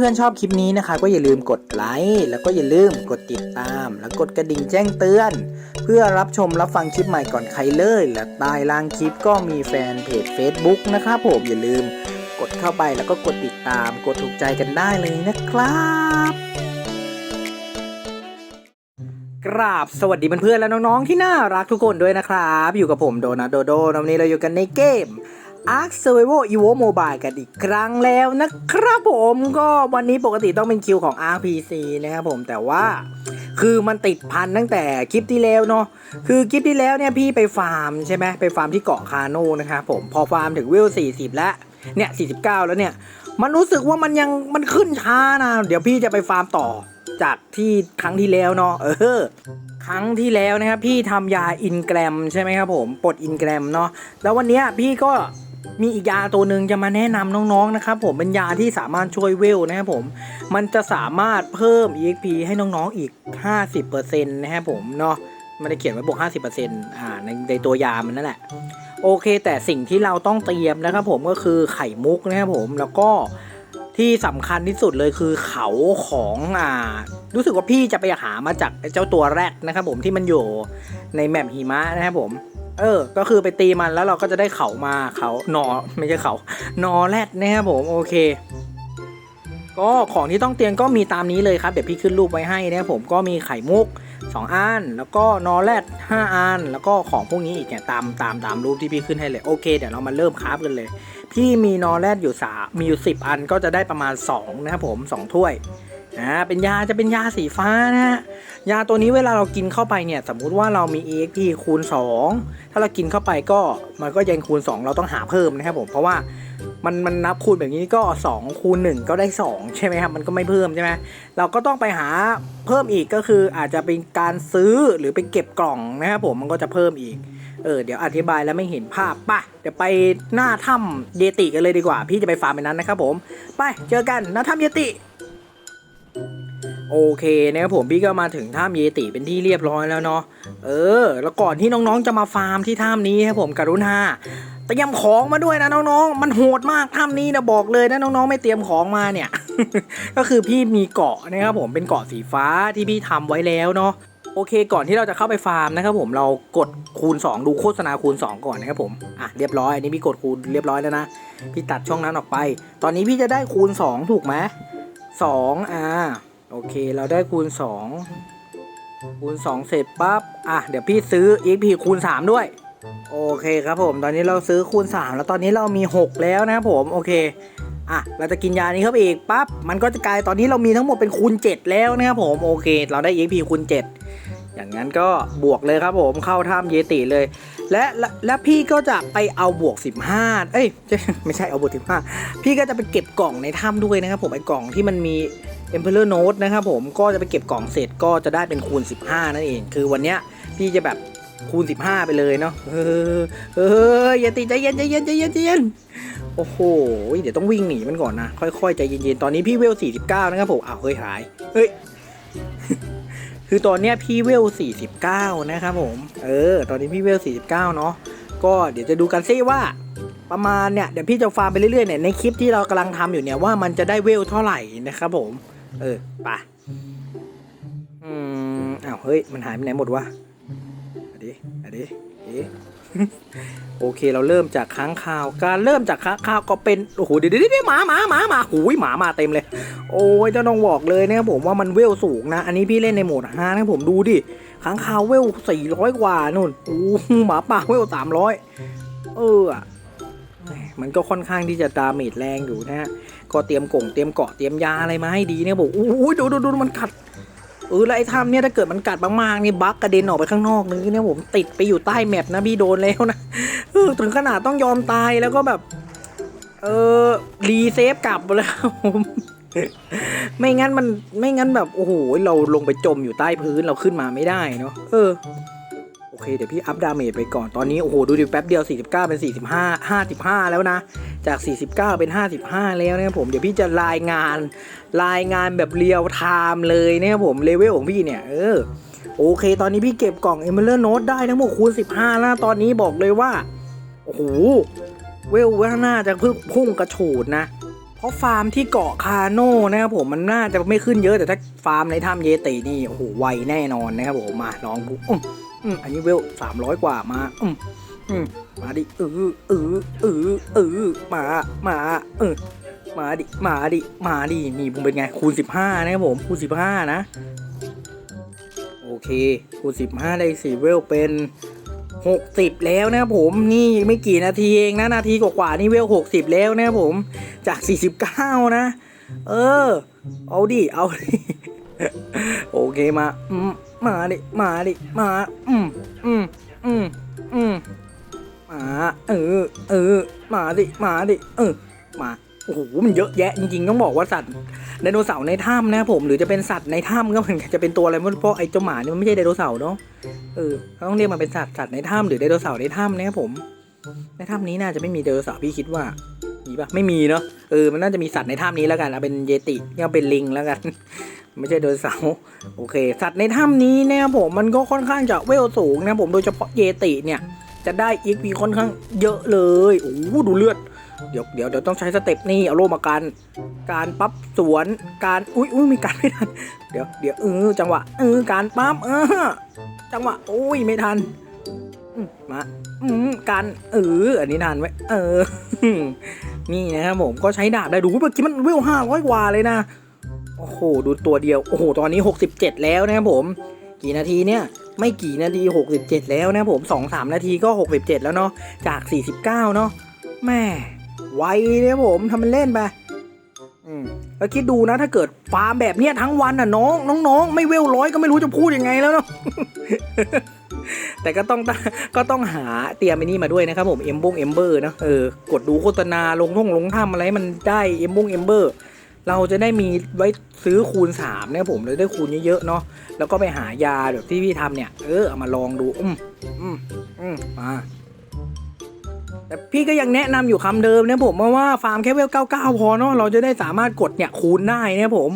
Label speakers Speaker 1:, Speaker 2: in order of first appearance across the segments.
Speaker 1: เพื่อนๆชอบคลิปนี้นะคะ ก็อย่าลืมกดไลค์แล้วก็อย่าลืมกดติดตาม แล้วกดกระดิ่งแจ้งเตือน เพื่อรับชมรับฟังคลิปใหม่ก่อนใครเลย และใต้ล่างคลิปก็มีแฟนเพจ Facebook นะครับผมอย่าลืมกดเข้าไปแล้วก็กดติดตาม กดถูกใจกันได้เลยนะครับ กราบสวัสดีเพื่อนๆและน้องๆที่น่ารักทุกคนด้วยนะครับ อยู่กับผมโดนาโดโดวันนี้เราอยู่กันในเกม Ark Survival Evo Mobile กันอีกครั้งแล้วนะครับผมก็วันนี้ปกติต้องเป็นคิวของ RPC นะครับผมแต่ว่าคือมันติดพันตั้งแต่คลิปที่แล้วเนาะคือคลิปที่แล้วเนี่ยพี่ไปฟาร์มใช่ไหมไปฟาร์มที่เกาะคาโนนะครับผมพอฟาร์มถึงเวล40 แล้วเนี่ย49 แล้วเนี่ย มันรู้สึกว่ามันยังมันขึ้นช้านะ เดี๋ยวพี่จะไปฟาร์มต่อจากที่ครั้งที่แล้วเนาะเออครั้งที่แล้วนะครับพี่ทำยาอินแกรมใช่ไหมครับผมปลดอินแกรมเนาะแล้ววันนี้พี่ก็ มีอีกยาตัวหนึ่งจะมาแนะนำน้องๆนะครับผมเป็นยาที่สามารถช่วยเวลนะครับผมมันจะสามารถเพิ่ม EXP ให้น้องๆอีก 50%นะครับผมเนาะมันได้เขียนไว้บวก 50%อ่าในในตัวยามันนั่นแหละโอเค แต่สิ่งที่เราต้องเตรียมนะครับผมก็คือไข่มุกนะครับผมแล้วก็ที่สำคัญที่สุดเลยคือเขาของอ่า รู้สึกว่าพี่จะไปหามาจากเจ้าตัวแรดนะครับผมที่มันอยู่ในแมปหิมะนะครับผม เออ ก็คือไปตีมันแล้วเราก็จะได้เขามาเขาหนอไม่ใช่เขานอแรดนะครับผมโอเค ก็ของที่ต้องเตรียมก็มีตามนี้เลยครับ เดี๋ยวพี่ขึ้นรูปไว้ให้นะครับผมก็มีไข่มุก 2 อัน แล้วก็นอแรด5อัน แล้วก็ของพวกนี้อีกเนี่ยตามตามตามรูปที่พี่ขึ้นให้เลยโอเคเดี๋ยวเรามาเริ่มคราฟกันเลย พี่มีนอแรดอยู่สามีอยู่ 10 อันก็จะได้ประมาณ2นะครับผม2ถ้วย อ่าเป็นยาจะเป็นยาสีฟ้านะฮะยาตัวนี้เวลาเรากินเข้าไปเนี่ยสมมุติว่าเรามี EXP คูณ 2 ถ้าเรากินเข้าไปก็มันก็ยังคูณ 2 เราต้องหาเพิ่มนะครับผมเพราะว่ามันมันนับคูณแบบนี้ก็2คูณ1ก็ได้ 2 ใช่ไหมครับมันก็ไม่เพิ่มใช่ไหมเราก็ต้องไปหาเพิ่มอีกก็คืออาจจะเป็นการซื้อหรือไปเก็บกล่องนะครับผมมันก็จะเพิ่มอีกเออเดี๋ยวอธิบายแล้วไม่เห็นภาพป่ะเดี๋ยวไปหน้าถ้ำเยติกันเลยดีกว่า พี่จะไปฟาร์มไปนั้นนะครับผม ไปเจอกันหน้าถ้ำเยติ โอเคนะครับผมพี่ก็มาถึงถ้ำเยติเป็นที่เรียบร้อยแล้วเนาะเออ แล้วก่อนที่น้องๆจะมาฟาร์มที่ถ้ำนี้ครับผมกรุณาเตรียมของมาด้วยนะน้องๆ มันโหดมากถ้ำนี้นะบอกเลยนะน้องๆ ไม่เตรียมของมาเนี่ย ก็คือพี่มีเกาะนะครับผมเป็นเกาะสีฟ้าที่พี่ทำไว้แล้วเนาะโอเค ก่อนที่เราจะเข้าไปฟาร์มนะครับผมเรากดคูณ 2 ดูโฆษณาคูณ 2 ก่อนนะครับผมอะเรียบร้อยอันนี้พี่กดคูณเรียบร้อยแล้วนะพี่ตัดช่องนั้นออกไป ตอนนี้พี่จะได้คูณ 2 ถูกไหมสองอ่า โอเคเราได้คูณ 2 คูณ 2 เสร็จปั๊บอะเดี๋ยวพี่ซื้อ EXP คูณ 3 ด้วย โอเคครับผม ตอนนี้เราซื้อคูณ 3 แล้วตอนนี้เรามี 6 แล้วนะครับผมโอเคอะเราจะกินยานี้เข้าไปอีกปั๊บมันก็จะกลายตอนนี้เรามีทั้งหมดเป็นคูณ 7 แล้วนะครับผมโอเค เราได้ EXP คูณ 7อย่างนั้นก็บวกเลยครับผมเข้าถ้ำเยติเลย และและและพี่ก็จะไปเอาบวก 15 เอ้ยไม่ใช่เอาบวก15 พี่ก็จะไปเก็บกล่องในถ้ำด้วยนะครับผมไอ้กล่องที่มันมี Emperor Note นะครับผมก็จะไปเก็บกล่องเสร็จก็จะได้เป็นคูณ 15 นั่นเอง คือวันเนี้ยพี่จะแบบคูณ 15 ไปเลยเนาะเออเอออย่าติใจเย็นใจเย็นใจเย็นใจเย็นโอ้โหเดี๋ยวต้องวิ่งหนีมันก่อนนะค่อยๆใจเย็นๆตอนนี้พี่เวล 49 นะครับผมอ้าวเฮ้ยหายเฮ้ยคือตอนเนี้ยพี่เวล 49 นะครับผม เออ ตอนนี้พี่เวล 49 เนาะก็เดี๋ยวจะดูกันซิว่าประมาณเนี่ยเดี๋ยวพี่จะฟาร์มไปเรื่อยๆเนี่ยในคลิปที่เรากำลังทำอยู่เนี่ยว่ามันจะได้เวลเท่าไหร่นะครับผม เออปะอืมอ้าวเฮ้ย มันหายไปไหนหมดวะอันนี้อันนี้เอ๊ะโอเคเราเริ่มจากค้างคาว การเริ่มจากค้างคาวก็เป็นโอ้โหเดี๋ยวเดี๋ยวเดี๋ยวหมาหมาหมาหมาหูยหมามาเต็มเลย โอ้ยเจ้าน้องบอกเลยนะครับผมว่ามันเวลสูงนะ อันนี้พี่เล่นในโหมดฮานะผมดูดิค้างคาวเวล400กว่านู่นโอ้หมาป่าเวล300เอออะแหมมันก็ค่อนข้างที่จะดาเมจแรงอยู่นะฮะ ก็เตรียมกล่องเตรียมเกาะเตรียมยาอะไรมาให้ดีเนี่ยบอกโอ้ยดูดูดูมันกัดเออแล้วไอ้ถ้ำเนี่ยถ้าเกิดมันกัดมากๆนี่บั๊กกระเด็นออกไปข้างนอกนึงเนี่ยผมติดไปอยู่ใต้แมปนะพี่โดนแล้วนะเออถึงขนาดต้องยอมตายแล้วก็แบบ เออรีเซฟกลับแล้วผมไม่งั้นมันไม่งั้นแบบโอ้โหเราลงไปจมอยู่ใต้พื้นเราขึ้นมาไม่ได้เนาะเออ เคเดี๋ยวพี่อัพดาเมจไปก่อนตอนนี้โอ้โหดูดิแป๊บเดียว 49 เป็น 45 55 แล้วนะ จาก 49 เป็น 55 แล้วนะครับผมเดี๋ยวพี่จะรายงานรายงานแบบเรียลไทม์เลยนะครับผมเลเวลของพี่เนี่ยเออโอเค ตอนนี้พี่เก็บกล่อง e m e r a l d Note ได้ทั้งหมดคูณ 15 แล้วตอนนี้บอกเลยว่าโอ้โหเวลว่าน่าจะเพึ่งพุ่งกระโฉดนะเพราะฟาร์มที่เกาะคาโน่นะครับผมมันน่าจะไม่ขึ้นเยอะแต่ถ้าฟาร์มในถ้ำเยตินี่โอ้โหไวแน่นอนนะครับผมมาลองดู อืมอันนี้เวลสามร้อยกว่ามาอืมอืมมาดิเออเออเออเออมามาเออมาดิมาดิมาดินี่ผมเป็นไงคูณสิบห้านะครับผมคูณสิบห้านะ โอเคคูณสิบห้าได้สี่เวลเป็นหกสิบแล้วนะครับผมนี่ไม่กี่นาทีเองนะนาทีกว่าๆนี่เวลหกสิบแล้วนะครับผมจากสี่สิบเก้านะ เออ เอาดิเอาดิ โอเคมาอืมมาดิมาดิมาอืมอืมอืมอืมมาเออเออมาดิมาดิเออมาโอ้โหมันเยอะแยะจริงๆต้องบอกว่าสัตว์ไดโนเสาร์ในถ้ำนะครับผมหรือจะเป็นสัตว์ในถ้ำก็เหมือนกันจะเป็นตัวอะไรเพราะไอ้เจ้าหมาเนี่ยมันไม่ใช่ไดโนเสาร์เนาะเออเขาต้องเรียกมันเป็นสัตว์สัตว์ในถ้ำหรือไดโนเสาร์ในถ้ำนะครับผม ในถ้ำนี้น่าจะไม่มีไดโนเสาร์พี่คิดว่ามีปะไม่มีเนาะเออมันน่าจะมีสัตว์ในถ้ำนี้แล้วกันเอาเป็นเยติก็เป็นลิงแล้วกัน ไม่ใช่ไดโนเสาร์โอเค สัตว์ในถ้ำนี้นะครับผมมันก็ค่อนข้างจะเวลสูงนะผมโดยเฉพาะเยติเนี่ยจะได้อีกพีค่อนข้างเยอะเลยโอ้โหดูเลือดเดี๋ยวเดี๋ยวเดี๋ยวต้องใช้สเต็ปนี่เอาโลมากันการปั๊บสวนการอุ้ยอุ้ยมีการไม่ทันเดี๋ยวเดี๋ยวเออจังหวะเออการปั๊บเออจังหวะโอ้ยไม่ทันมมาอืมการเอออันนี้ทันไว้เออนี่นะครับผมก็ใช้ดาบได้ดูเมื่อกี้มันเวลห้าร้อยกว่าเลยนะ โอ้โห ดูตัวเดียว โอ้โห ตอนนี้ 67 แล้วนะครับผม กี่นาทีเนี่ย ไม่กี่นาที 67 แล้วนะผม2-3 นาทีก็ 67 แล้วเนาะ จาก 49 เนาะ แม่ไวนะครับผมทำมันเล่นไปอืมแล้วคิดดูนะถ้าเกิดฟาร์มแบบเนี้ยทั้งวันน่ะน้องน้องๆไม่เวลร้อยก็ไม่รู้จะพูดยังไงแล้วเนาะแต่ก็ต้องก็ต้องหาเตรียมไอ้นี่มาด้วยนะครับผมเอ็มบงเอมเบอร์นะเออกดดูโฆษณาลงท่องลงถ้ำอะไรมันได้เอ็มบงเอมเบอร์ เราจะได้มีไว้ซื้อคูณ3เนี่ยผมเลยได้คูณเยอะๆเนาะแล้วก็ไปหายาแบบที่พี่ทำเนี่ยเออเอามาลองดูอืมอืมอืมมาแต่พี่ก็ยังแนะนำอยู่คำเดิมนะผมว่าฟาร์มแค่เวล99พอเนาะเราจะได้สามารถกดเนี่ยคูณได้เนี่ยผม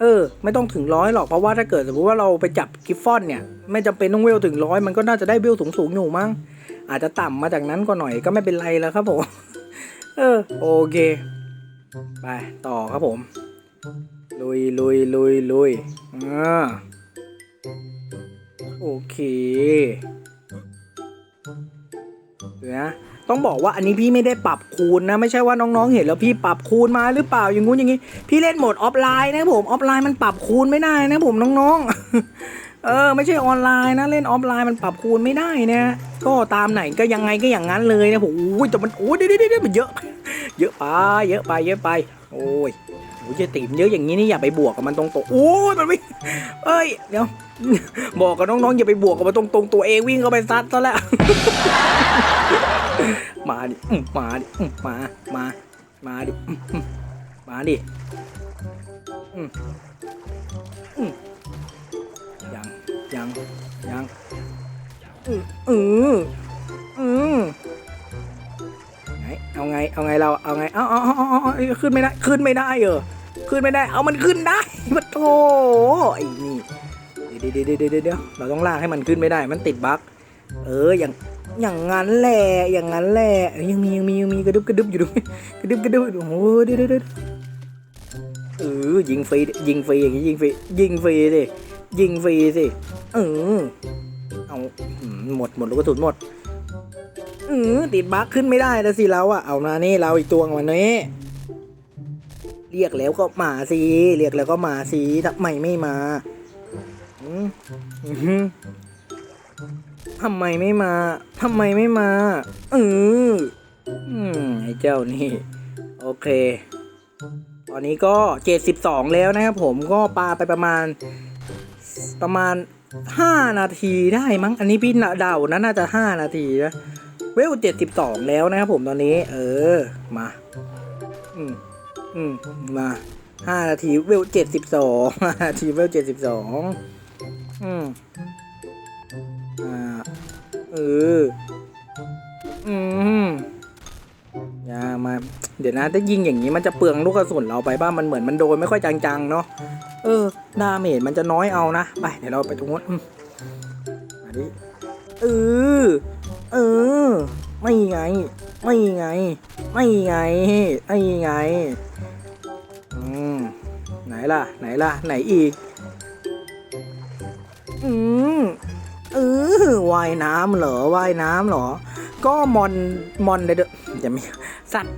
Speaker 1: เออ ไม่ต้องถึงร้อยหรอกเพราะว่าถ้าเกิดสมมติว่าเราไปจับกิฟฟอนเนี่ย ไม่จำเป็นต้องเวลถึงร้อยมันก็น่าจะได้เวลสูงๆอยู่มั้งอาจจะต่ำมาจากนั้นก็หน่อยก็ไม่เป็นไรแล้วครับผม เออ โอเค ไปต่อครับผม ลุยลุยลุยลุยอ่าโอเคเดี๋ยวนะต้องบอกว่าอันนี้พี่ไม่ได้ปรับคูณนะ ไม่ใช่ว่าน้องๆเห็นแล้วพี่ปรับคูณมาหรือเปล่าอย่างงู้นอย่างงี้ พี่เล่นโหมดออฟไลน์นะผมออฟไลน์มันปรับคูณไม่ได้นะผมน้องๆ เออไม่ใช่ออนไลน์นะเล่นออฟไลน์มันปรับคูณไม่ได้นะก็ตามไหนก็ยังไงก็อย่างนั้นเลยนะผมอุ้ยแต่มันโอ้ยเดี๋ยวเดี๋ยวเดี๋ยวมันเยอะ เยอะไปเยอะไปเยอะไป โอ้ยโอ้ยเจะติมเยอะอย่างนี้นี่อย่าไปบวกกับมันตรงๆโอ้ยมันวิ่งเอ้ยเดี๋ยวบอกกับน้องๆอย่าไปบวกกับมันตรงๆตัวเองวิ่งเข้าไปซัดซะแล้วมาดิมาดิมามามาดิมาดิอืมอืม ยังยังยังอืออืออือไงเอาไงเอาไงเราเอาไงเอาเอาเอาเอาเอาเอาขึ้นไม่ได้ขึ้นไม่ได้เหรอขึ้นไม่ได้ เอามันขึ้นได้ปะโถไอ้นี่เดี๋ยวเดี๋ยวเดี๋ยวเดี๋ยวเดี๋ยวเราต้องลากให้มันขึ้นไม่ได้ มันติดบั๊กเอออย่างอย่างงั้นแหละอย่างงั้นแหละเอ้ยยังมียังมียังมีกระดึบกระดึบอยู่ด้วยกระดึบกระดึบโอ้โหเดี๋ยวเดี๋ยวเดี๋ยวเออยิงฟรีดิยิงฟรีอย่างงี้ยิงฟรียิงฟรีสิยิงฟรีสิ เออ เอาหมดหมดลูกกระสุนหมดอือติดบั๊กขึ้นไม่ได้แล้วสิเราอะเอามานี่เราอีกตัววันนี้ เรียกแล้วก็มาสิเรียกแล้วก็มาสิทำไมไม่มาอืมอือหือทำไมไม่มาทำไมไม่มาเอออืมไอ้เจ้านี่ โอเค ตอนนี้ก็เจ็ดสิบสองแล้วนะครับผมก็ปลาไปประมาณประมาณ ห้านาทีได้มั้ง อันนี้พี่เดานะน่าจะห้านาทีนะเวลเจ็ดสิบสองแล้วนะครับผมตอนนี้ เออ มา อืมอืมมาห้านาทีเวลเจ็ดสิบสองห้านาทีเวลเจ็ดสิบสองอืมอ่าเอออืม อย่ามา เดี๋ยวนะถ้ายิงอย่างนี้มันจะเปลืองลูกกระสุนเราไปบ้างมันเหมือนมันโดนไม่ค่อยจังๆเนาะเออดาเมจมันจะน้อยเอานะไปเดี๋ยวเราไปตรงนู้นอืมมาดิเออเออไม่ไง ไม่ไง ไม่ไงไม่ไงไหนล่ะ ไหนล่ะ ไหนอีก อืมเออว่ายน้ำเหรอว่ายน้ำเหรอ ก็มอนมอนเดอจะมีสัตว์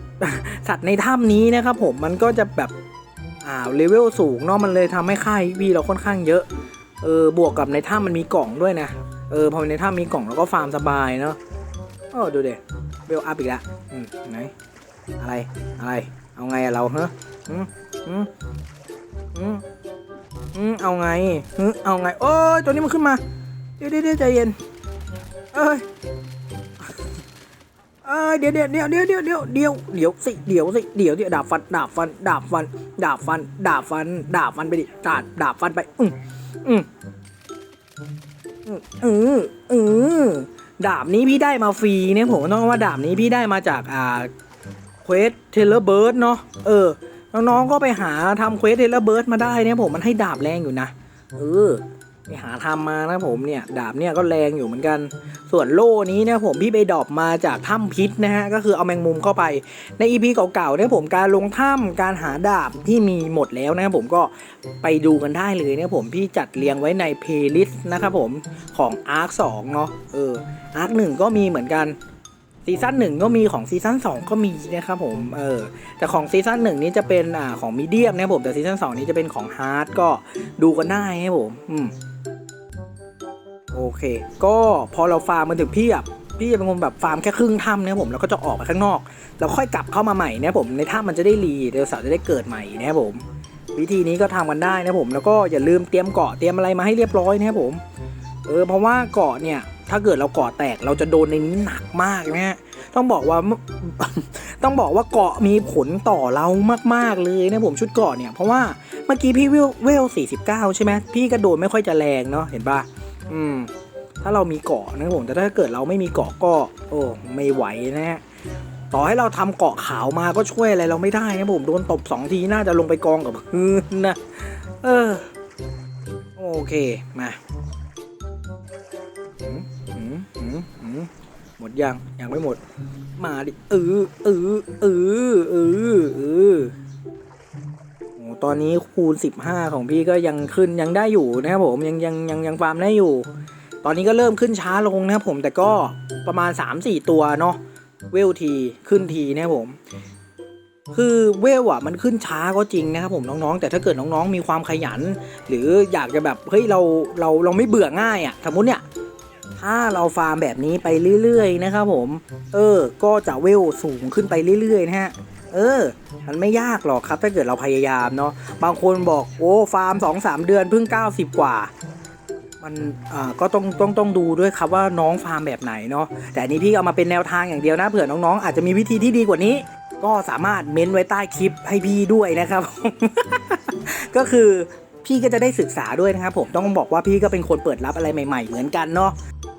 Speaker 1: สัตว์ในถ้ำนี้นะครับผมมันก็จะแบบอ่าเลเวลสูงเนาะมันเลยทำให้ค่ายวีเราค่อนข้างเยอะเออบวกกับในถ้ำมันมีกล่องด้วยนะเออพอในถ้ำมีกล่องแล้วก็ฟาร์มสบายเนาะโอ้ดูเด็เวลอัพอีกล้วอืมไหนอะไรอะไรเอาไงอะเราเฮ้อืมอืมอืมอืมเอาไงเฮึเอาไงโอ้ยตัวนี้มันขึ้นมาเดี๋ยวเดี๋ยวเดี๋ยวใจเย็นเอ้ย เอ้ยเดี๋ยวเดี๋ยวเดี๋ยวเดี๋ยวเดี๋ยวเดี๋ยวเดี๋ยวเดี๋ยวสิเดี๋ยวสิเดี๋ยวเดี๋ยวดาบฟันดาบฟันดาบฟันดาบฟันดาบฟันดาบฟันไปดิดาบดาบฟันไปอืมอืมอืมอืมอืมดาบนี้พี่ได้มาฟรีเนี่ยผมต้องว่าดาบนี้พี่ได้มาจากอ่าเควสเทเลเบิร์ดเนาะเออน้องๆก็ไปหาทำเควสเทเลเบิร์ดมาได้เนี่ยผมมันให้ดาบแรงอยู่นะเออ ไปหาทำมานะผมเนี่ยดาบเนี่ยก็แรงอยู่เหมือนกัน ส่วนโล่นี้นี่ยผมพี่ไปดรอปมาจากถ้ำพิษนะฮะก็คือเอาแมงมุมเข้าไปในอีพีเก่าๆเนี่ยผมการลงถ้ำการหาดาบที่มีหมดแล้วนะครับผมก็ไปดูกันได้เลยเนี่ยผมพี่จัดเรียงไว้ในเพลย์ลิสต์นะครับผมของอาร์คสองเนาะเอออาร์คหนึ่งก็มีเหมือนกันซีซั่นหนึ่งก็มีของซีซั่นสองก็มีนะครับผมเออแต่ของซีซั่นหนึ่งนี้จะเป็นอ่าของมีเดียมนะครับผมแต่ซีซั่นสองนี้จะเป็นของฮาร์ดก็ดูกันได้ครับผม อืม โอเค ก็พอเราฟาร์มมันถึงพี่อะพี่จะเป็นคนแบบฟาร์มแค่ครึ่งถ้ำเนี่ยผมแล้วก็จะออกไปข้างนอกแล้วค่อยกลับเข้ามาใหม่เนี่ยผมในถ้ำมันจะได้รีเดลสาร์จะได้เกิดใหม่นะผม วิธีนี้ก็ทำกันได้นะผม แล้วก็อย่าลืมเตรียมเกาะเตรียมอะไรมาให้เรียบร้อยนะผมเออเพราะว่าเกาะเนี่ย ถ้าเกิดเราเกาะแตกเราจะโดนในนี้หนักมากนะฮะต้องบอกว่าต้องบอกว่าเกาะมีผลต่อเรามากๆเลยนะผมชุดเกาะเนี่ยเพราะว่าเมื่อกี้พี่เวลเวล49 ใช่ไหมพี่กระโดดไม่ค่อยจะแรงเนาะเห็นปะ อืม ถ้าเรามีเกาะนะครับผม แต่ถ้าเกิดเราไม่มีเกาะก็ โอ้ ไม่ไหวนะฮะ ต่อให้เราทำเกาะขาวมาก็ช่วยอะไรเราไม่ได้นะผม โดนตบสองทีน่าจะลงไปกองกับพื้นนะ เออ โอเค มาหมดยัง ยังไม่หมด มาดิเออเออเออเออเออ ตอนนี้คูณ 15 ของพี่ก็ยังขึ้นยังได้อยู่นะครับผมยังยังยังยังฟาร์มได้อยู่ ตอนนี้ก็เริ่มขึ้นช้าลงนะครับผมแต่ก็ประมาณ 3-4 ตัวเนาะเวลทีขึ้นทีนะครับผม คือเวลอะมันขึ้นช้าก็จริงนะครับผมน้องๆ แต่ถ้าเกิดน้องๆมีความขยัน หรืออยากจะแบบเฮ้ยเราเราเราไม่เบื่อง่ายอะสมมติเนี่ยถ้าเราฟาร์มแบบนี้ไปเรื่อยๆนะครับผม เออ ก็จะเวลสูงขึ้นไปเรื่อยๆนะฮะ เออ มันไม่ยากหรอกครับ ถ้าเกิดเราพยายามเนาะบางคนบอกโอ้ฟาร์ม2อสเดือนเพิ่ง 90 กว่า มันอ่าก็ต้องต้องต้องดูด้วยครับว่าน้องฟาร์มแบบไหนเนาะแต่อันนี้พี่เอามาเป็นแนวทางอย่างเดียวนะเผื่อน้องๆอาจจะมีวิธีที่ดีกว่านี้ ก็สามารถเม้นไว้ใต้คลิปให้พี่ด้วยนะครับ ก็คือพี่ก็จะได้ศึกษาด้วยนะครับผมต้องบอกว่าพี่ก็เป็นคนเปิดรับอะไรใหม่ ๆ เหมือนกันเนาะ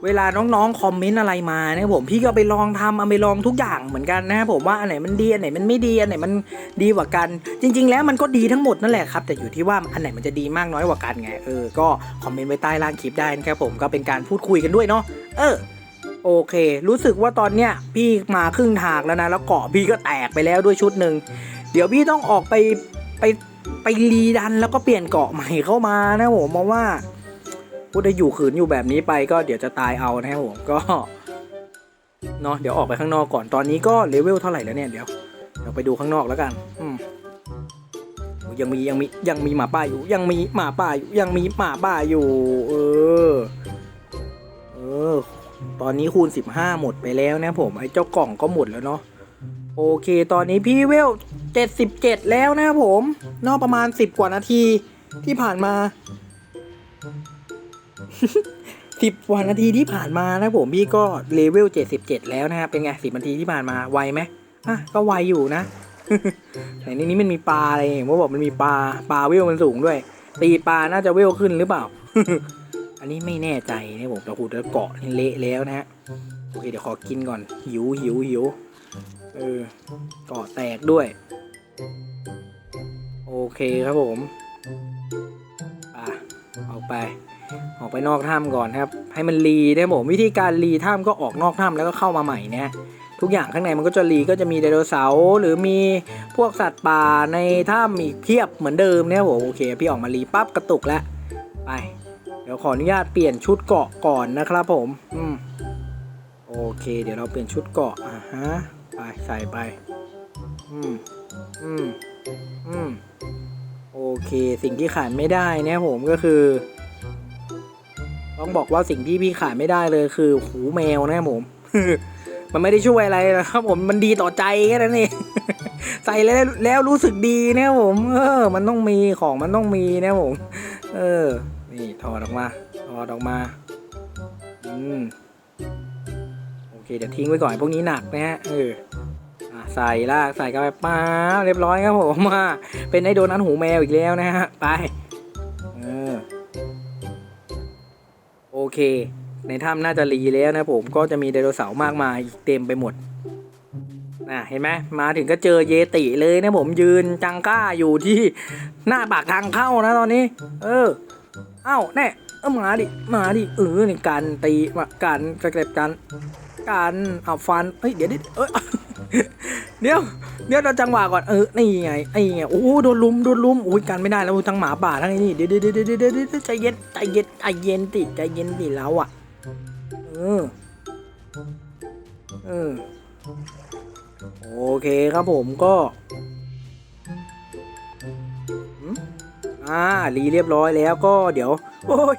Speaker 1: เวลาน้องๆคอมเมนต์อะไรมานะครับผมพี่ก็ไปลองทำเอาไปลองทุกอย่างเหมือนกันนะครับผมว่าอันไหนมันดีอันไหนมันไม่ดีอันไหนมันดีกว่ากัน จริง ๆ แล้วมันก็ดีทั้งหมดนั่นแหละครับแต่อยู่ที่ว่าอันไหนมันจะดีมากน้อยกว่ากันไงเออก็คอมเมนต์ไว้ใต้ล่างคลิปได้นะครับผมก็เป็นการพูดคุยกันด้วยเนาะเออโอเค รู้สึกว่าตอนเนี้ยพี่มาครึ่งทางแล้วนะแล้วเกาะพี่ก็แตกไปแล้วด้วยชุดหนึ่งเดี๋ยวพี่ต้องออกไปไปไปรีดันแล้วก็เปลี่ยนเกาะใหม่เข้ามานะผมมองว่า พูดได้อยู่ขืนอยู่แบบนี้ไปก็เดี๋ยวจะตายเอานะครับผมก็เนาะเดี๋ยวออกไปข้างนอกก่อนตอนนี้ก็เลเวลเท่าไหร่แล้วเนี่ยเดี๋ยวเดี๋ยวไปดูข้างนอกแล้วกัน อืมยังมียังมียังมีหมาป่าอยู่ ยังมีหมาป่าอยู่ยังมีหมาป่าอยู่ เออ เออ ตอนนี้คูณ 15 หมดไปแล้วนะผมไอ้เจ้ากล่องก็หมดแล้วเนาะโอเค ตอนนี้พี่เวล 77 แล้วนะครับผมนอกประมาณ 10 กว่านาทีที่ผ่านมา สิบว่านาทีที่ผ่านมานะผมพี่ก็เลเวลเจ็ดสิบเจ็ดแล้วนะครับเป็นไงสิบนาทีที่ผ่านมาไวไหมอะก็ไวอยู่นะไหนในนี้มันมีปลาอะไรเห็นว่าบอกมันมีปลาปลาเวลมันสูงด้วย ตีปลาน่าจะเวลขึ้นหรือเปล่า อันนี้ไม่แน่ใจนะผมแต่หูจะเกาะเละแล้วนะฮะโอเคเดี๋ยวขอกินก่อนหิวหิวหิวเออเกาะแตกด้วย โอเคครับผมอะออกไป ออกไปนอกถ้ำก่อนครับ ให้มันรีได้ผมวิธีการรีถ้ำก็ออกนอกถ้ำแล้วก็เข้ามาใหม่นะทุกอย่างข้างในมันก็จะรีก็จะมีไดโนเสาร์หรือมีพวกสัตว์ป่าในถ้ำอีกเพียบเหมือนเดิมเนี่ยผมโอเค พี่ออกมารีปั๊บกระตุกแล้วไป เดี๋ยวขออนุญาตเปลี่ยนชุดเกาะก่อนนะครับผมอืมโอเค เดี๋ยวเราเปลี่ยนชุดเกาะอ่าฮะไปใส่ไปอืมอืมอืมโอเค สิ่งที่ขาดไม่ได้เนี่ยผมก็คือ ต้องบอกว่าสิ่งที่พี่ขาดไม่ได้เลยคือหูแมวนะผม มันไม่ได้ช่วยอะไรนะครับผมมันดีต่อใจแค่นั้นเองใส่แล้วแล้วรู้สึกดีนะผม เออ มันต้องมีของมันต้องมีนะผม เออ นี่ถอดออกมาถอดออกมาอืมโอเคเดี๋ยวทิ้งไว้ก่อนพวกนี้หนักนะฮะเอออะใส่ลากใส่กันไปป้าเรียบร้อยครับผมมาเป็นไอโดนัทหูแมวอีกแล้วนะฮะไป เค ในถ้ำน่าจะรีแล้วนะผมก็จะมีไดโนเสาร์มากมายเต็มไปหมดนะเห็นไหมมาถึงก็เจอเยติเลยนะผมยืนจังก้าอยู่ที่หน้าปากทางเข้านะตอนนี้ เออ เอ้าแน่เออมาดิมาดิเออนี่การตีการกระเก็บกันการเอาฟันเฮ้ยเดี๋ยวดิเอ้ย เดี๋ยวเดี๋ยวเราจังหวะก่อนเออนี่ไงไอ้ไงโอ้โดนลุมโดนลุมอุ้ยกันไม่ได้แล้วทั้งหมาป่าทั้งไอ้นี่เดี๋ยวเดี๋ยวเดี๋ยวเดี๋ยวใจเย็นใจเย็นใจเย็นติใจเย็นติแล้วอะเออเออโอเคครับผมก็อ่ารีเรียบร้อยแล้วก็เดี๋ยว โอ้ย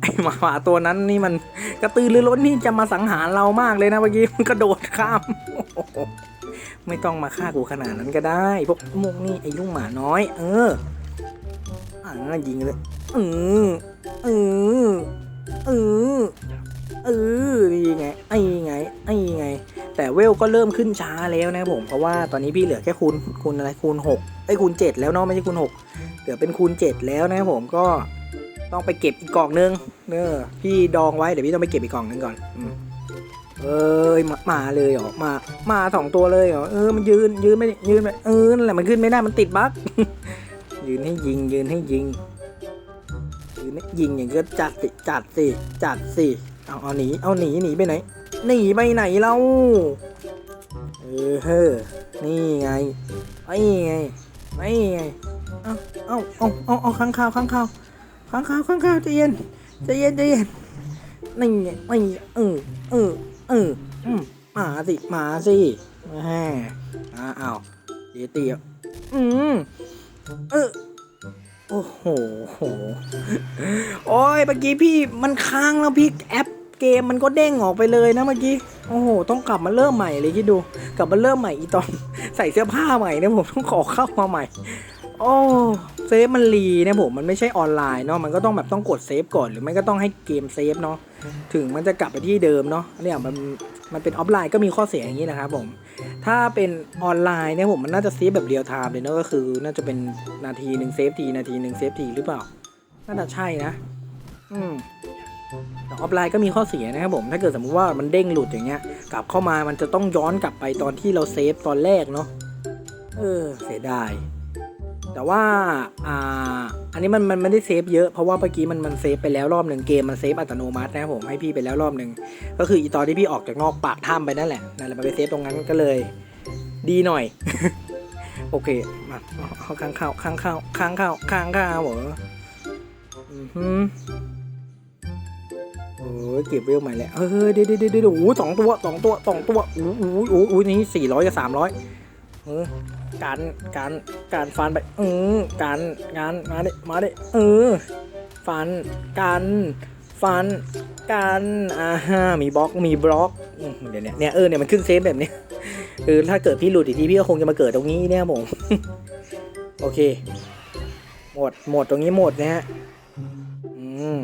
Speaker 1: ไอ้หมาป่าตัวนั้นนี่มัน กระตือรือร้นนี่จะมาสังหารเรามากเลยนะเมื่อกี้มันกระโดดข้ามไม่ต้องมาฆ่ากูขนาดนั้นก็ได้พวกมุกนี่ไอ้ลูกหมาน้อย เอออ่ายิงเลยเออเออเออเออนี่ไงไอ้ไงไอ้ไง แต่เวลก็เริ่มขึ้นช้าแล้วนะผมเพราะว่าตอนนี้พี่เหลือแค่คูณคูณอะไรคูณหกไอ้คูณเจ็ดแล้วเนาะไม่ใช่คูณหกเหลือเป็นคูณเจ็ดแล้วนะผมก็ ต้องไปเก็บอีกกล่องนึงเนอพี่ดองไว้เดี๋ยวพี่ต้องไปเก็บอีกกล่องนึงก่อนเอ้ยมามาเลยเหรอมามาสองตัวเลยเหรอเออมันยืนยืนไม่ยืนไม่เออนั่นแหละมันขึ้นไม่ได้มันติดบั๊กยืนให้ยิงยืนให้ยิงยืนให้ยิงอย่างก็จัดสิจัดสิจัดสิเอาเอาหนีเอาหนีหนีไปไหนหนีไปไหนเราเออเฮ้อนี่ไงไอ้ไงไอ้ไงเอาเอาเอาเอาเอาข้างข่าวข้างข่าว ข้างข่าวข้างข่าวใจเย็นใจเย็นใจเย็นนี่นี่เออเออเอออืมมาสิมาสิแหมอ่าเอาเดี๋ยวเตียวอืมเออโอ้โหโห โอ้ย เมื่อกี้พี่มันค้างแล้วพี่แอปเกมมันก็เด้งออกไปเลยนะเมื่อกี้ โอ้โห ต้องกลับมาเริ่มใหม่เลยคิดดู กลับมาเริ่มใหม่อีตอน ใส่เสื้อผ้าใหม่เนี่ยผมต้องขอเข้ามาใหม่ โอ้เซฟมันรีเนี่ยผมมันไม่ใช่ออนไลน์เนาะมันก็ต้องแบบต้องกดเซฟก่อนหรือไม่ก็ต้องให้เกมเซฟเนาะถึงมันจะกลับไปที่เดิมเนาะเนี่ยมันมันเป็นออฟไลน์ก็มีข้อเสียอย่างนี้นะครับผมถ้าเป็นออนไลน์เนี่ยผมมันน่าจะเซฟแบบเรียลไทม์เลยเนาะก็คือ น่าจะเป็นนาทีหนึ่งเซฟทีนาทีหนึ่งเซฟทีหรือเปล่าน่าจะใช่นะ อืมแต่ออฟไลน์ก็มีข้อเสียนะครับผม ถ้าเกิดสมมุติว่ามันเด้งหลุดอย่างเงี้ย กลับเข้ามามันจะต้องย้อนกลับไปตอนที่เราเซฟตอนแรกเนาะ เออ เสียดาย แต่ว่าอ่าอันนี้มันมันไม่ได้เซฟเยอะเพราะว่าเมื่อกี้มันมันเซฟไปแล้วรอบหนึ่งเกมมันเซฟอัตโนมัตินะครับผมให้พี่ไปแล้วรอบหนึ่งก็คืออีตอนที่พี่ออกจากนอกปากถ้ำไปนั่นแหละนั่นแหละมันไปเซฟตรงนั้นก็เลยดีหน่อย โอเคมาข้างเข้าข้างเข้าข้างเข้าข้างเข้าเหรออือหือโอ้ยเก็บเวลใหม่แล้วเฮ้ยเดี๋ยวเดี๋ยวเดี๋ยวเดี๋ยวโอ้โหสองตัวสองตัวสองตัวโอ้โหโอ้โหนี่สี่ร้อยกับสามร้อย การการการฟันไปเออการงานมาดิมาดิเออฟันการฟันการอ่าฮะมีบล็อกมีบล็อกเดี๋ยวเนี้ยเนี่ยเออเนี่ยมันขึ้นเซฟแบบนี้คือถ้าเกิดพี่หลุดอีกทีพี่ก็คงจะมาเกิดตรงนี้เนี่ยผมโอเค หมดหมดตรงนี้หมดนะฮะอืม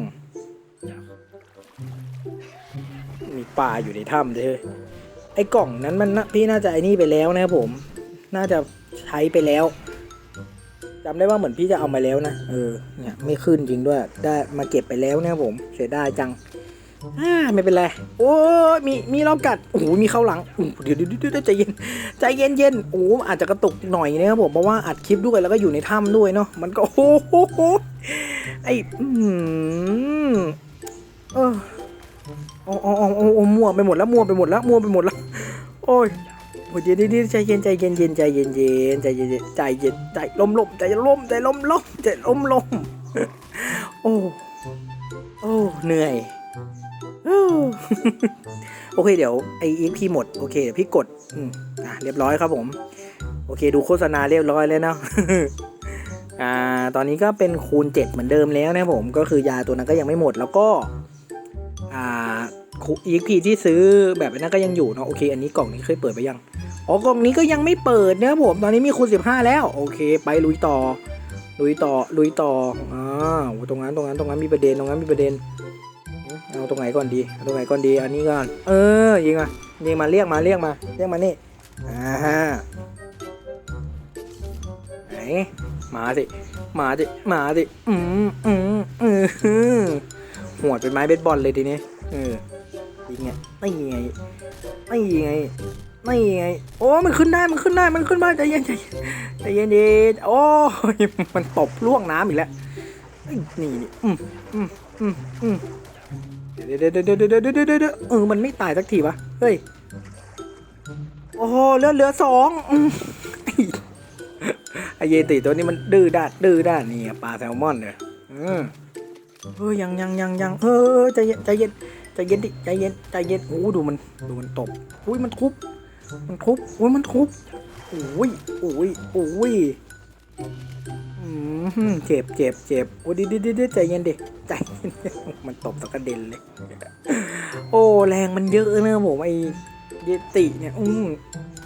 Speaker 1: มีปลาอยู่ในถ้ำเลยไอ้กล่องนั้นมันนะพี่น่าจะไอ้นี่ไปแล้วนะครับผม น่าจะใช้ไปแล้วจำได้ว่าเหมือนพี่จะเอามาแล้วนะเออเนี่ยไม่ขึ้นจริงด้วย ได้มาเก็บไปแล้วเนี่ยผมเสียดายจังอ่าไม่เป็นไร โอ้มีมีรอบกัดโอ้โหมีเข้าหลังเดี๋ยวเดี๋ยวเดี๋ยวใจเย็นใจเย็นเย็นโอ้อาจจะกระตุกหน่อยนะครับผมเพราะว่าอัดคลิปด้วยแล้วก็อยู่ในถ้ำด้วยเนาะมันก็โอ้โหไออืมเออโอ้โอ้โอ้โอ้โอ้มั่วไปหมดแล้วมัวไปหมดแล้วมัวไปหมดแล้ว โอ้ย โอ้ยเดี๋ยวเดี๋ยวใจเย็นใจเย็นเย็นใจเย็นเย็นใจเย็นใจเย็นใจลมลมใจลมใจลมลมใจลมลมโอ้โอ้เหนื่อยโอเคเดี๋ยวไออีพีหมดโอเคเดี๋ยวพี่กดอืมอะเรียบร้อยครับผม โอเคดูโฆษณาเรียบร้อยแล้วเนาะอ่าตอนนี้ก็เป็นคูณ 7 เหมือนเดิมแล้วนะผมก็คือยาตัวนั้นก็ยังไม่หมดแล้วก็อ่า อีพีที่ซื้อแบบนั้นก็ยังอยู่เนาะโอเคอันนี้กล่องนี้เคยเปิดไปยังอ๋อกล่องนี้ก็ยังไม่เปิดนะครับผมตอนนี้มีคูณ15 แล้วโอเค ไปลุยต่อ ลุยต่อลุยต่ออ่าโอ้ตรงนั้นตรงนั้นตรงนั้นมีประเด็นตรงนั้นมีประเด็นเอาตรงไหนก่อนดีเอาตรงไหนก่อนดีอันนี้ก่อนเออยิงมายิงมาเรียกมาเรียกมาเรียกมานี่อ่าฮะไหนมาสิมาสิมาสิอืมอืมอืมหัวดเป็นไม้เบสบอลเลยทีนี้เออ นี่ไงนี่ไงนี่ไงโอ้ มันขึ้นได้ มันขึ้นได้ มันขึ้นได้ใจเย็นใจเย็นเย็นดีโอ้ยมันตบล่วงน้ำอีกแล้ว นี่นี่อืมอืมอืมอืมเดี๋ยวเดี๋ยวเดี๋ยวเดี๋เดี๋เออ มันไม่ตายสักทีวะ เฮ้ย โอ้เหลือเหลือสองไอเยติตัวนี้มันดื้อด้านดื้อด้านนี่ปลาแซลมอนเลยอืเออยังยังยังยังเออใจเย็นใจเย็น ใจเย็นดิใจเย็นใจเย็นโอ้ดูมันดูมันตบอุ้ยมันทุบมันทุบอุ้ยมันทุบโอ้ยโอ้ยโอ้ยอืมเจ็บเจ็บเจ็บโอ้ดิดิดิใจเย็นดิใจเย็นมันตบตะกระเด็นเลย โอ้แรงมันเยอะเนอะผมไอเยติเนี่ยอืม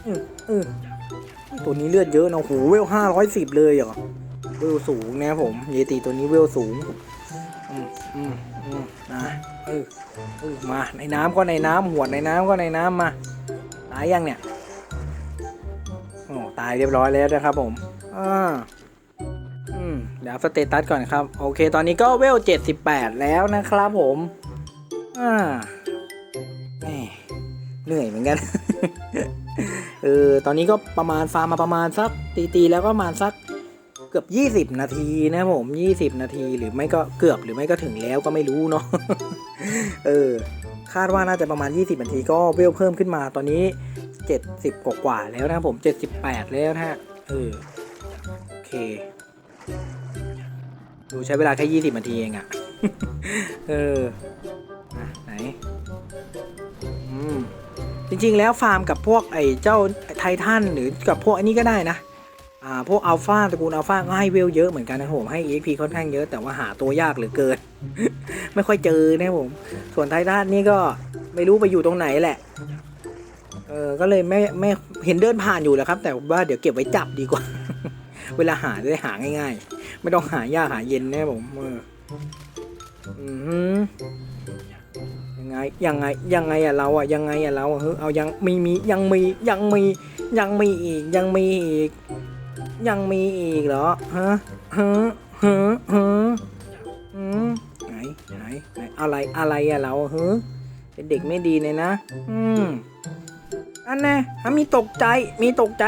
Speaker 1: อืมอืมตัวนี้เลือดเยอะนะโอ้โหเวลห้าร้อยสิบเลยเหรอเวลสูงนะผม เยติตัวนี้เวลสูง อืมอืมอืม นะเออเออมาในน้ำก็ในน้ำหัวในน้ำก็ในน้ำมาตายยังเนี่ยโอ้ตายเรียบร้อยแล้วนะครับผมอ่าอืมเดี๋ยวสเตตัสก่อนครับ โอเค ตอนนี้ก็เวลเจ็ดสิบแปดแล้วนะครับผมอ่าแหมเหนื่อยเหมือนกันเออตอนนี้ก็ประมาณฟาร์มมาประมาณสักตีตีๆแล้วก็ประมาณสัก กือบ 20 นาทีนะผม 20 นาทีหรือไม่ก็เกือบหรือไม่ก็ถึงแล้วก็ไม่รู้เนาะเออคาดว่าน่าจะประมาณ 20 นาทีก็เวลเพิ่มขึ้นมาตอนนี้ 70 กว่ากว่าแล้วนะผม 78 แล้วนะฮะเออโอเค ดูใช้เวลาแค่ 20 นาทีเองอะเออไหนอืมจริงๆแล้วฟาร์มกับพวกไอ้เจ้าไททันหรือกับพวกอันนี้ก็ได้นะ อ่าพวกอัลฟาตระกูลอัลฟาก็ให้เวลเยอะเหมือนกันนะผมให้ EXP ค่อนข้างเยอะแต่ว่าหาตัวยากเหลือเกิน ไม่ค่อยเจอนะผม ส่วนไททันนี่ก็ไม่รู้ไปอยู่ตรงไหนแหละเออก็เลยไม่ไม่เห็นเดินผ่านอยู่แล้วครับ แต่ว่าเดี๋ยวเก็บไว้จับดีกว่า เวลาหาจะได้หาง่าย ๆ ไม่ต้องหายากหาเย็นนะผมเอออือหือยังไงยังไงยังไงอะเราอะยังไงอะเราอะเฮ้ยเอายังมีมียังมียังมียังมีอีกยังมีอีก ยังมีอีกเหรอฮะฮะฮะฮะอืมไหนไหนไหนอะไรอะไรอะเราเฮ้เป็นเด็กไม่ดีเลยนะ อืมอันแน่อะมีตกใจ มีตกใจ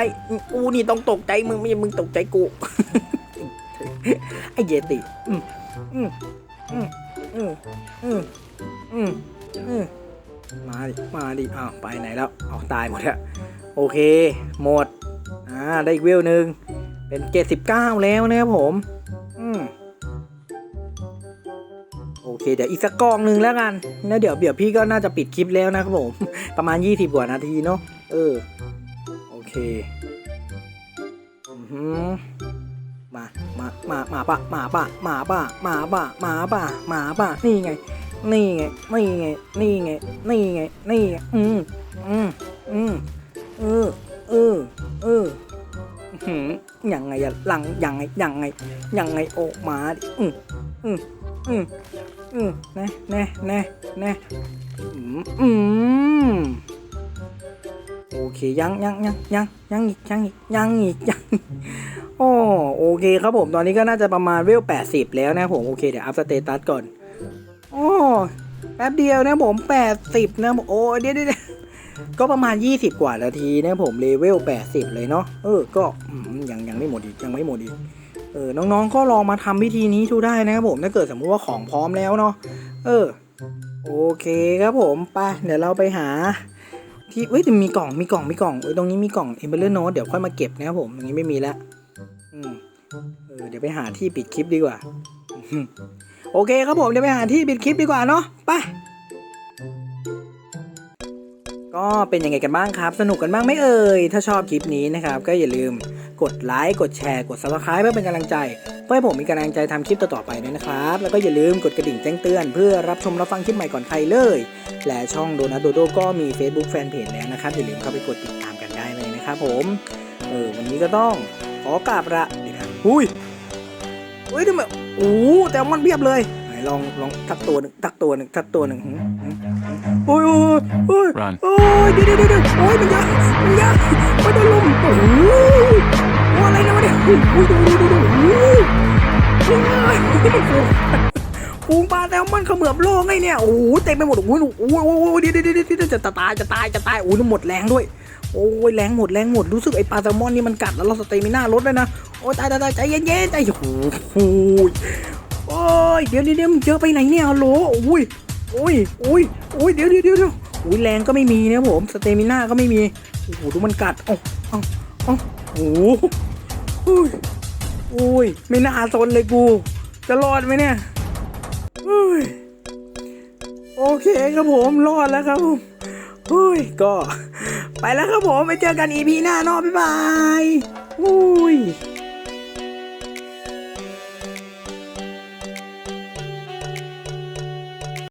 Speaker 1: กูนี่ต้องตกใจมึงไม่ใช่มึงตกใจกู ไอเยติ อืมอืมอืมอืมอืมอืมอืมมาดิ มาดิ อ้าว ไปไหนแล้ว ออกตายหมดแล้ว โอเค หมด อ่าได้อีกเวลหนึ่งเป็นเจ็ดสิบเก้าแล้วนะครับผม อืมโอเค เดี๋ยวอีกสักกองหนึ่งแล้วกัน แล้วเดี๋ยวเดี๋ยวพี่ก็น่าจะปิดคลิปแล้วนะครับผม ประมาณยี่สิบกว่านาทีเนาะ เออ โอเค อือหือมา มา มา มาปะมาปะมาปะมาปะมาปะมาปะนี่ไง นี่ไง นี่ไง นี่ไง นี่ไง นี่ อืมอืมอืมเออเออเออ หืมยังไงอะหลังยังไงยังไงยังไงโอกมาดิอืมอืมอืมอืมแน่แน่แน่แน่อืมอืมโอเคยังยังยังยังยังอีกยังอีกยังอีกยังอีกโอ้โอเคครับผมตอนนี้ก็น่าจะประมาณเวล 80 แล้วนะผมโอเคเดี๋ยวอัพสเตตัสก่อนโอ้แป๊บเดียวนะผมแปดสิบนะผมโอ้เดี๋ยวเดี๋ยวเดี๋ยว ก็ประมาณยี่สิบกว่านาทีนะผมเลเวลแปดสิบเลยเนาะเออก็อยังยังไม่หมดอีกยังไม่หมดอีกเออน้องๆก็ลองมาทำวิธีนี้ดูได้นะครับผมถ้าเกิดสมมุติว่าของพร้อมแล้วเนาะเออ โอเคครับผมไปเดี๋ยวเราไปหา ที่เว้ยแต่มีกล่องมีกล่องมีกล่องเอ้ยตรงนี้มีกล่องเอเบอร์โนตเดี๋ยวค่อยมาเก็บนะครับผมตรงนี้ไม่มีแล้วอืมเออเดี๋ยวไปหาที่ปิดคลิปดีกว่า โอเคครับผมเดี๋ยวไปหาที่ปิดคลิปดีกว่าเนาะไป ก็เป็นยังไงกันบ้างครับ สนุกกันบ้างไหมเอ่ย ถ้าชอบคลิปนี้นะครับ ก็อย่าลืมกดไลค์ กดแชร์ กด subscribe เพื่อเป็นกำลังใจ เพื่อให้ผมมีกำลังใจทำคลิปต่อๆไปด้วยนะครับ แล้วก็อย่าลืมกดกระดิ่งแจ้งเตือน เพื่อรับชมรับฟังคลิปใหม่ก่อนใครเลย และช่องโดนัทโดโดก็มี Facebook Fanpage แล้วนะครับ อย่าลืมเข้าไปกดติดตามกันได้เลยนะครับผมเออวันนี้ก็ต้องขอกราบละเดี๋ยวนะอุ้ยอุ้ยทำไมโอ้แต่มันเพียบเลย ลองลองทักตัวหนึ่งทักตัวหนึ่งทักตัวหนึ่งหืมหืมโอ้ยโอ้ยโอ้ย
Speaker 2: Run.
Speaker 1: โอ้ยเดี๋ยวเดี๋ยวเดี๋ยวโอ้ยมันเยอะมันเยอะมันโดนลุมโอ้โหโอ้อะไรนะวะเนี่ยโอ้ยดูดูดูดูโอ้ยโอ้ยมันฟูฟูงปลาแซลมอนเขมือบโลกไงเนี่ยโอ้โหเต็มไปหมดโอ้ยโอ้ยโอ้ยโอ้ยเดี๋ยวเดี๋ยวเดี๋ยวเดี๋ยวจะตายจะตายจะตายโอ้ยหมดแรงด้วยโอ้ยแรงหมดแรงหมดรู้สึกไอ้ปลาแซลมอนนี่มันกัดแล้วเราสเตมิน่าลดเลยนะโอ้ยตายตายตายใจเย็นเย็นใจโอ้โห โอ้ยเดี๋ยวเดี๋ยวเดี๋ยวมึงเจอไปไหนเนี่ยฮัลโหลโอ้ยโอ้ยโอ้ยโอ้ยเดี๋ยวเดี๋ยวเดี๋ยวเดี๋ยวโอ้ยแรงก็ไม่มีนะผมสเตมิน่าก็ไม่มีโอ้โหดูมันกัดเอ้าเอ้าเอ้โอ้โหโอ้ยโอ้ยไม่น่าสนเลยกู จะรอดไหมเนี่ยโอ้ยโอเคครับผมรอดแล้วครับผมโอ้ยก็ ไปแล้วครับผมไปเจอกันอีพีหน้าเนอะบ๊ายบายอุ้ย